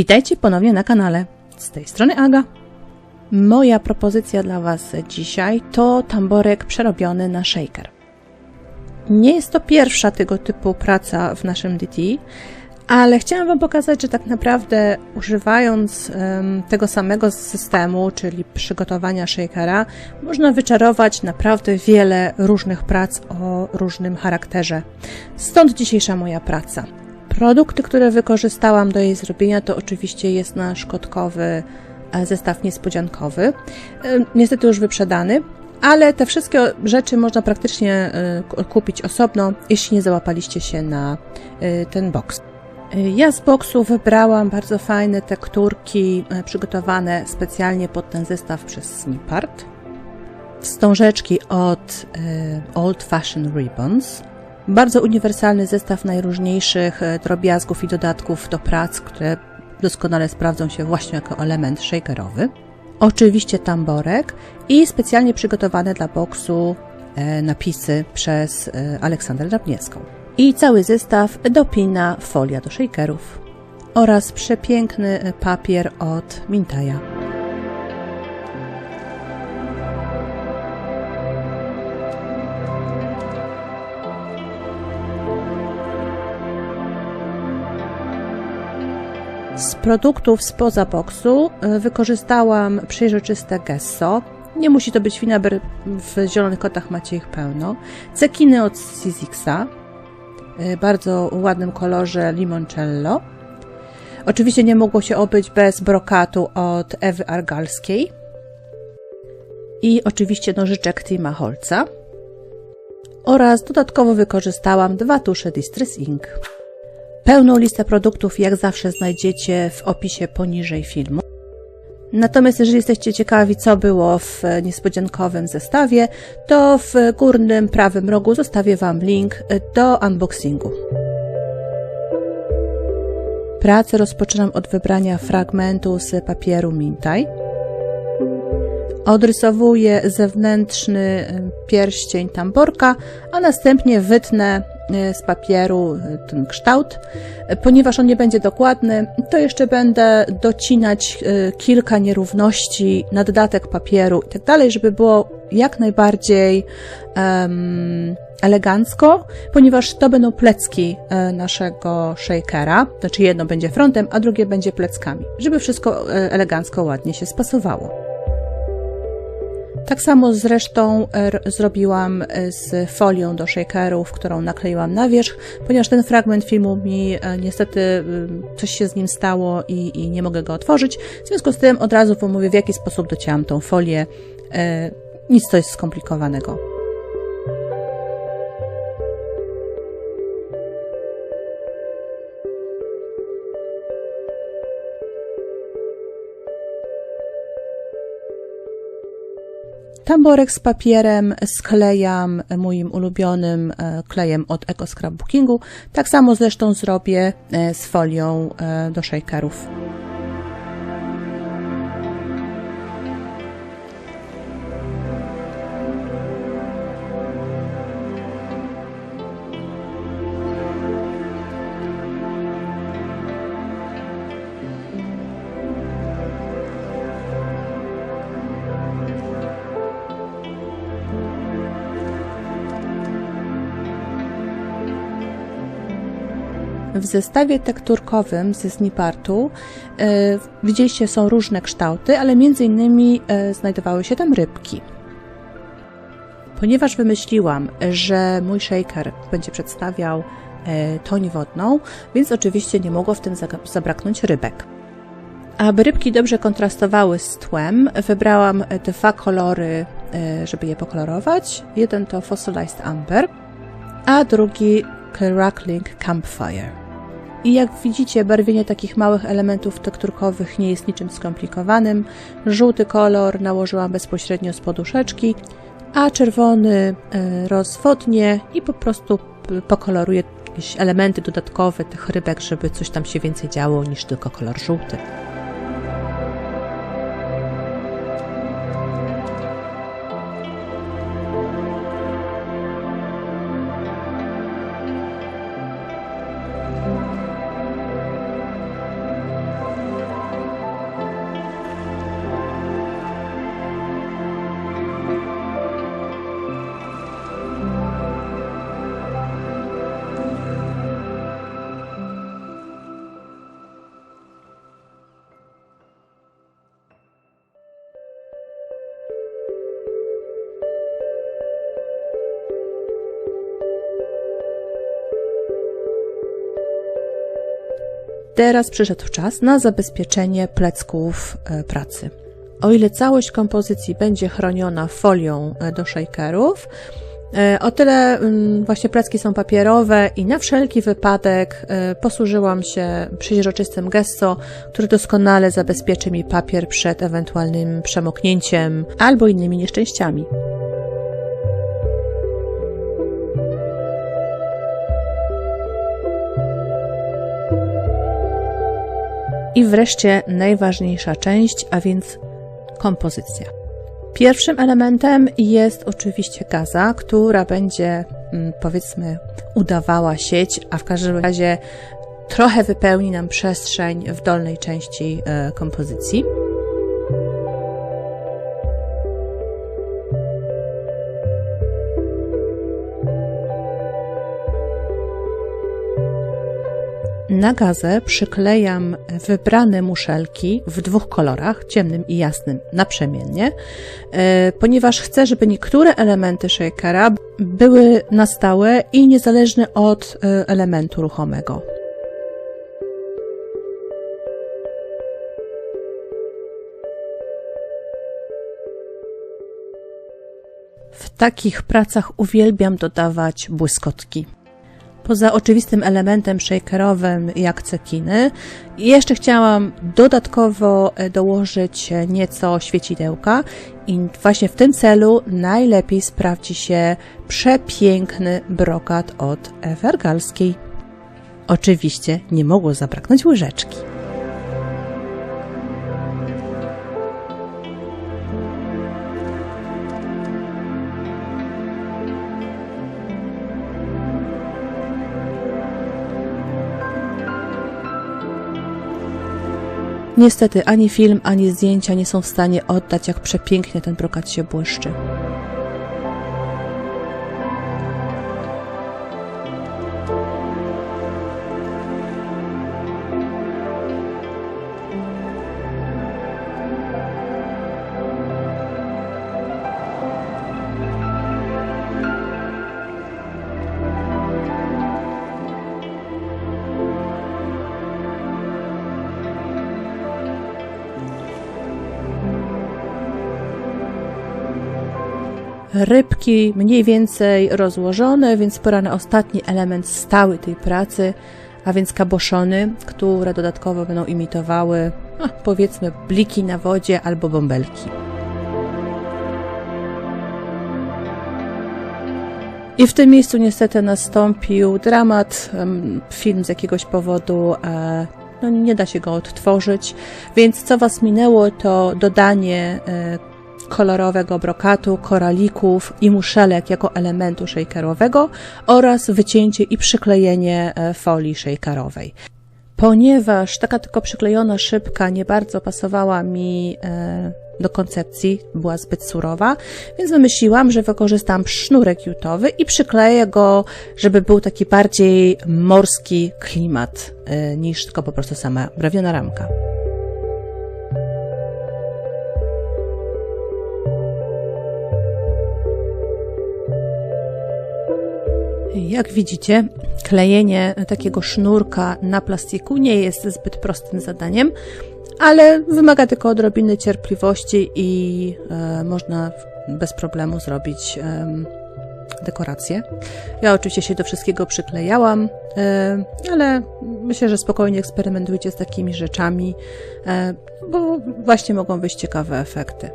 Witajcie ponownie na kanale. Z tej strony Aga. Moja propozycja dla Was dzisiaj to tamborek przerobiony na shaker. Nie jest to pierwsza tego typu praca w naszym DT, ale chciałam Wam pokazać, że tak naprawdę używając em, tego samego systemu, czyli przygotowania shakera, można wyczarować naprawdę wiele różnych prac o różnym charakterze. Stąd dzisiejsza moja praca. Produkty, które wykorzystałam do jej zrobienia, to oczywiście jest nasz kotkowy e, zestaw niespodziankowy. E, Niestety już wyprzedany, ale te wszystkie rzeczy można praktycznie e, kupić osobno, jeśli nie załapaliście się na ten boks. Ja z boksu wybrałam bardzo fajne tekturki przygotowane specjalnie pod ten zestaw przez Snipart. Wstążeczki od Old Fashioned Ribbons. Bardzo uniwersalny zestaw najróżniejszych e, drobiazgów i dodatków do prac, które doskonale sprawdzą się właśnie jako element shakerowy. Oczywiście tamborek i specjalnie przygotowane dla boksu e, napisy przez e, Aleksandrę Drabniewską. I cały zestaw dopina folia do shakerów oraz przepiękny papier od Mintaja. Z produktów spoza boksu e, wykorzystałam przejrzyste gesso. Nie musi to być Finaber, w Zielonych Kotach macie ich pełno. Cekiny od Sizixa, w bardzo ładnym kolorze limoncello. Oczywiście nie mogło się obyć bez brokatu od Ewy Argalskiej. I oczywiście nożyczek Tima Holca. Oraz dodatkowo wykorzystałam dwa tusze Distress Ink. Pełną listę produktów jak zawsze znajdziecie w opisie poniżej filmu. Natomiast jeżeli jesteście ciekawi, co było w niespodziankowym zestawie, to w górnym prawym rogu zostawię Wam link do unboxingu. Pracę rozpoczynam od wybrania fragmentu z papieru Mintaj. Odrysowuję zewnętrzny y, pierścień tamborka, a następnie wytnę z papieru y, ten kształt. Y, Ponieważ on nie będzie dokładny, to jeszcze będę docinać kilka nierówności na dodatek papieru i tak dalej, żeby było jak najbardziej em, elegancko, ponieważ to będą plecki e, naszego shakera, znaczy jedno będzie frontem, a drugie będzie pleckami, żeby wszystko e, elegancko, ładnie się spasowało. Tak samo zresztą e, zrobiłam e, z folią do shakerów, którą nakleiłam na wierzch, ponieważ ten fragment filmu mi e, niestety coś się z nim stało i, i nie mogę go otworzyć. W związku z tym od razu Wam mówię, w jaki sposób docięłam tą folię. Nic to jest skomplikowanego. Tamborek z papierem sklejam moim ulubionym e, klejem od Eco Scrapbookingu. Tak samo zresztą zrobię e, z folią e, do shakerów. W zestawie tekturkowym ze Snipartu e, widzieliście są różne kształty, ale między innymi e, znajdowały się tam rybki. Ponieważ wymyśliłam, że mój shaker będzie przedstawiał e, toń wodną, więc oczywiście nie mogło w tym zabraknąć rybek. Aby rybki dobrze kontrastowały z tłem, wybrałam dwa kolory, żeby je pokolorować. Jeden to Fossilized Amber, a drugi Crackling Campfire. I jak widzicie, barwienie takich małych elementów tekturkowych nie jest niczym skomplikowanym. Żółty kolor nałożyłam bezpośrednio z poduszeczki, a czerwony e, rozwodnie i po prostu pokoloruję jakieś elementy dodatkowe tych rybek, żeby coś tam się więcej działo niż tylko kolor żółty. Teraz przyszedł czas na zabezpieczenie plecków e, pracy. O ile całość kompozycji będzie chroniona folią e, do shakerów, e, o tyle mm, właśnie plecki są papierowe i na wszelki wypadek posłużyłam się przeźroczystym gesso, który doskonale zabezpieczy mi papier przed ewentualnym przemoknięciem albo innymi nieszczęściami. I wreszcie najważniejsza część, a więc kompozycja. Pierwszym elementem jest oczywiście gaza, która będzie, mm, powiedzmy, udawała sieć, a w każdym razie trochę wypełni nam przestrzeń w dolnej części e, kompozycji. Na gazę przyklejam wybrane muszelki w dwóch kolorach, ciemnym i jasnym, naprzemiennie, e, ponieważ chcę, żeby niektóre elementy shakera były na stałe i niezależne od e, elementu ruchomego. W takich pracach uwielbiam dodawać błyskotki poza oczywistym elementem shakerowym jak cekiny, jeszcze chciałam dodatkowo e, dołożyć e, nieco świecidełka i właśnie w tym celu najlepiej sprawdzi się przepiękny brokat od Evergalskiej. Oczywiście nie mogło zabraknąć łyżeczki. Niestety ani film, ani zdjęcia nie są w stanie oddać, jak przepięknie ten brokat się błyszczy. Rybki mniej więcej rozłożone, więc pora na ostatni element stały tej pracy, a więc kaboszony, które dodatkowo będą imitowały, no, powiedzmy, bliki na wodzie albo bąbelki. I w tym miejscu niestety nastąpił dramat. Film z jakiegoś powodu e, no, nie da się go odtworzyć, więc co Was minęło, to dodanie e, kolorowego brokatu, koralików i muszelek jako elementu shakerowego oraz wycięcie i przyklejenie e, folii shakerowej. Ponieważ taka tylko przyklejona szybka nie bardzo pasowała mi e, do koncepcji, była zbyt surowa, więc wymyśliłam, że wykorzystam sznurek jutowy i przykleję go, żeby był taki bardziej morski klimat e, niż tylko po prostu sama brawiona ramka. Jak widzicie, klejenie takiego sznurka na plastiku nie jest zbyt prostym zadaniem, ale wymaga tylko odrobiny cierpliwości i e, można bez problemu zrobić e, dekorację. Ja oczywiście się do wszystkiego przyklejałam, ale myślę, że spokojnie eksperymentujcie z takimi rzeczami, e, bo właśnie mogą wyjść ciekawe efekty.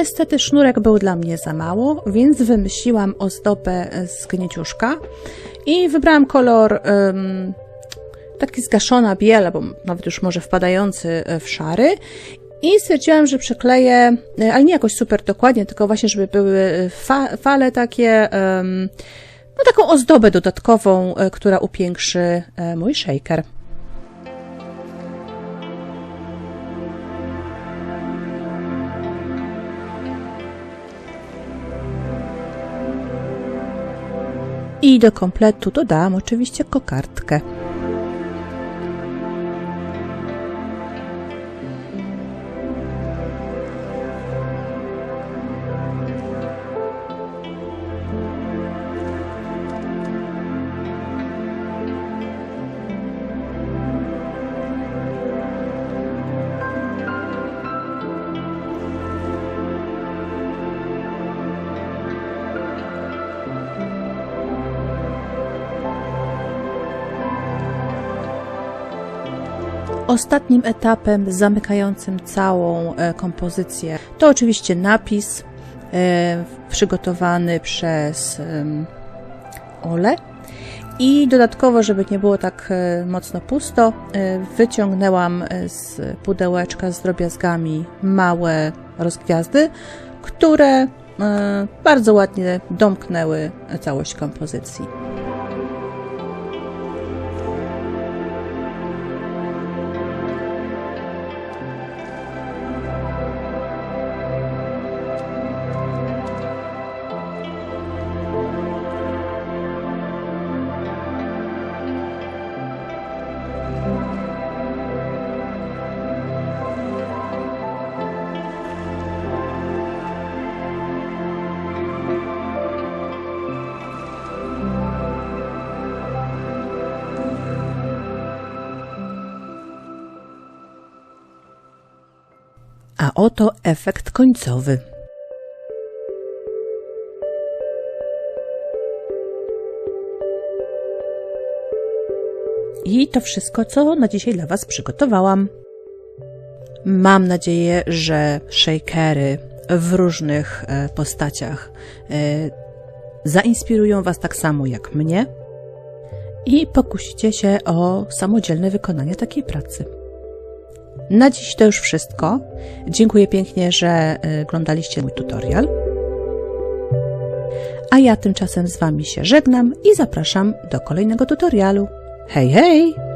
Niestety sznurek był dla mnie za mało, więc wymyśliłam ozdobę z gnieciuszka i wybrałam kolor um, taki zgaszona biela, bo nawet już może wpadający w szary i stwierdziłam, że przykleję, ale nie jakoś super dokładnie, tylko właśnie, żeby były fa fale takie, um, no taką ozdobę dodatkową, e, która upiększy e, mój shaker. I do kompletu dodałam oczywiście kokardkę. Ostatnim etapem zamykającym całą e, kompozycję to oczywiście napis e, przygotowany przez Ole. I dodatkowo, żeby nie było tak e, mocno pusto, wyciągnęłam z pudełeczka z drobiazgami małe rozgwiazdy, które bardzo ładnie domknęły całość kompozycji. Oto efekt końcowy. I to wszystko, co na dzisiaj dla Was przygotowałam. Mam nadzieję, że shakery w różnych e, postaciach e, zainspirują Was tak samo jak mnie i pokusicie się o samodzielne wykonanie takiej pracy. Na dziś to już wszystko. Dziękuję pięknie, że y, oglądaliście mój tutorial. A ja tymczasem z Wami się żegnam i zapraszam do kolejnego tutorialu. Hej, hej!